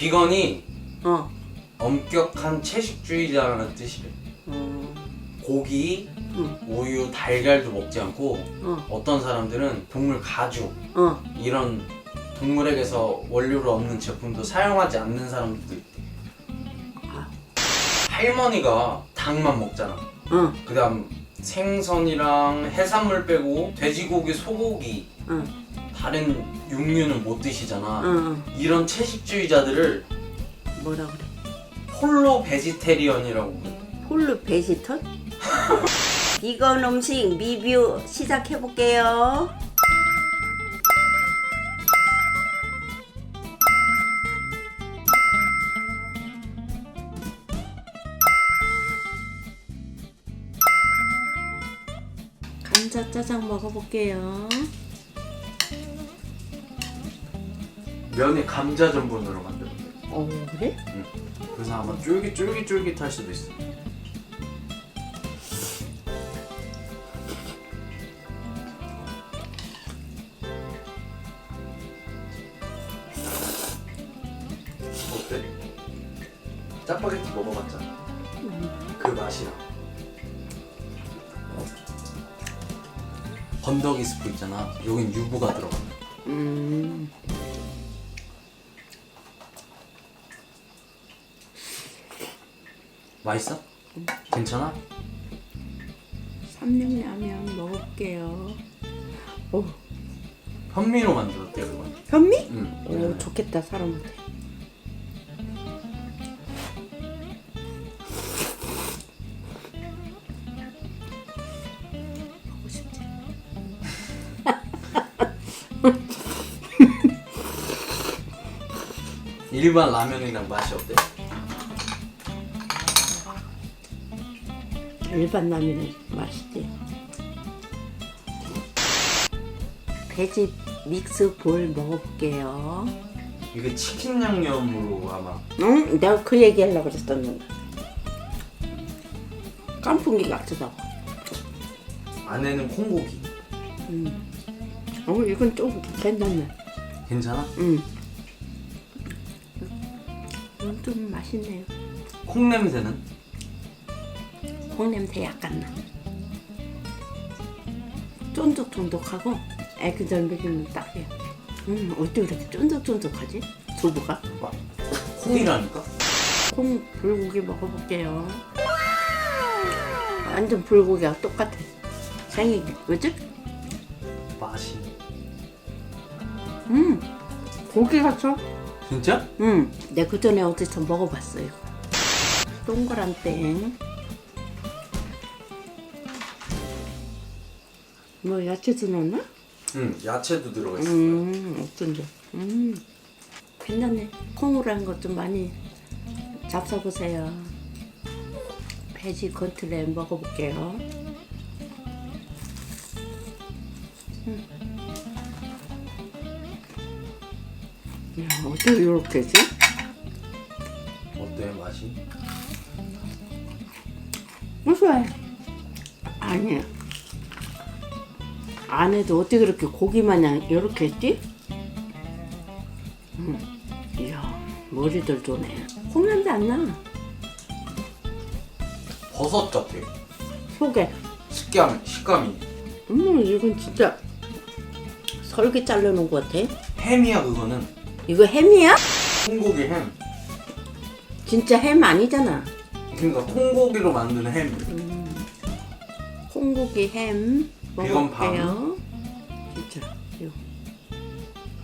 비건이 어. 엄격한 채식주의자라는 뜻이래. 어. 고기, 응. 우유, 달걀도 먹지 않고 어. 어떤 사람들은 동물 가죽 어. 이런 동물에게서 원료를 얻는 제품도 사용하지 않는 사람들도 있대. 아. 할머니가 닭만 먹잖아. 어. 그다음 생선이랑 해산물 빼고 돼지고기, 소고기 어. 다른 육류는 못 드시잖아. 어. 이런 채식주의자들을 뭐라 그래? 폴로 베지테리언이라고 그래. 홀로 베지턴? 비건 음식 리뷰 시작해 볼게요. 감자 짜장 먹어볼게요. 면에 감자 전분으로 만들었대. 어 그래? 그래서 아마 쫄깃 쫄깃 쫄깃할 수도 있어. 어때? 짜파게티 먹어봤잖아. 그 맛이야. 건더기 스프 있잖아. 여긴 유부가 들어가. 음. 맛있어? 괜찮아? 삼육라면 먹을게요. 오, 현미로 만들었대 그건. 현미? 응. 오, 좋겠다 사람한테. 먹고 싶지. 일반 라면이랑 맛이 어때? 일반 라면은 맛있지. 돼지 믹스 볼 먹어볼게요. 이게 치킨 양념으로 아마 응? 내가 그 얘기 하려고 그랬었는데. 깐풍기 같다고. 안에는 콩고기. 어, 이건 좀 괜찮네. 괜찮아? 응. 이건 좀 맛있네요. 콩 냄새는? 콩 냄새 약간 나. 쫀득쫀득하고 먹이면 딱이야. 음, 어떻게 이렇게 쫀득쫀득하지? 두부가? 와, 콩이라니까? 콩 불고기 먹어볼게요. 완전 불고기가 똑같아. 생이기, 그지? 맛이. 음, 고기 같아. 진짜? 음, 내 그전에 어디서 먹어봤어요. 동그란 땡. 뭐 야채도 넣나? 응, 야채도 들어가 있어. 음, 어쩐지. 음, 괜찮네. 콩으로 한 것 좀 많이 잡숴보세요. 돼지 건틀레 먹어볼게요. 음. 야, 어떻게 이렇게 지? 어때 맛이? 무서워해. 아니야. 안에도 어떻게 그렇게 고기 마냥 이렇게 했지? 음. 이야, 머리들 좋네. 콩냄새 안 나. 버섯 같아. 속에. 식감, 식감이. 음, 이건 진짜 설계 잘라놓은 것 같아. 햄이야 그거는. 이거 햄이야? 콩고기 햄. 진짜 햄 아니잖아. 그러니까 콩고기로 만든 햄. 콩고기 햄 비건 팜. 먹을게요. 진짜 이거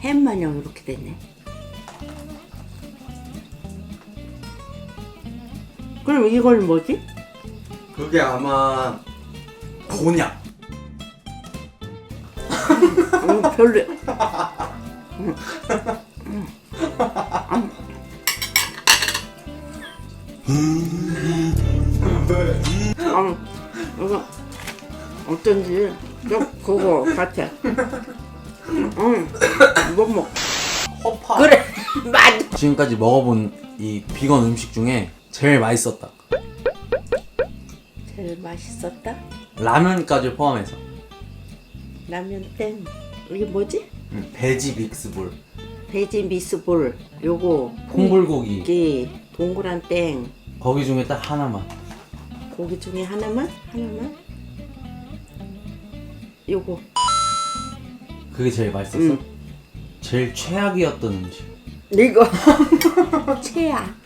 햄 마냥 이렇게 됐네. 그럼 이걸 뭐지? 그게 아마 곤약. 음, 별로. 음. 음. 음, 이거 어쩐지 좀 그거 같아. 응, 못 먹. 허파. 그래, 맞아. 지금까지 먹어본 이 비건 음식 중에 제일 맛있었다. 제일 맛있었다. 라면까지 포함해서. 라면 땡. 이게 뭐지? 음, 베지 믹스볼. 돼지 미스볼 요거 콩불고기 고기 동그란 땡 거기 중에 딱 하나만 고기 중에 하나만 하나만 요거 그게 제일 맛있었어? 응. 제일 최악이었던 음식 이거 최악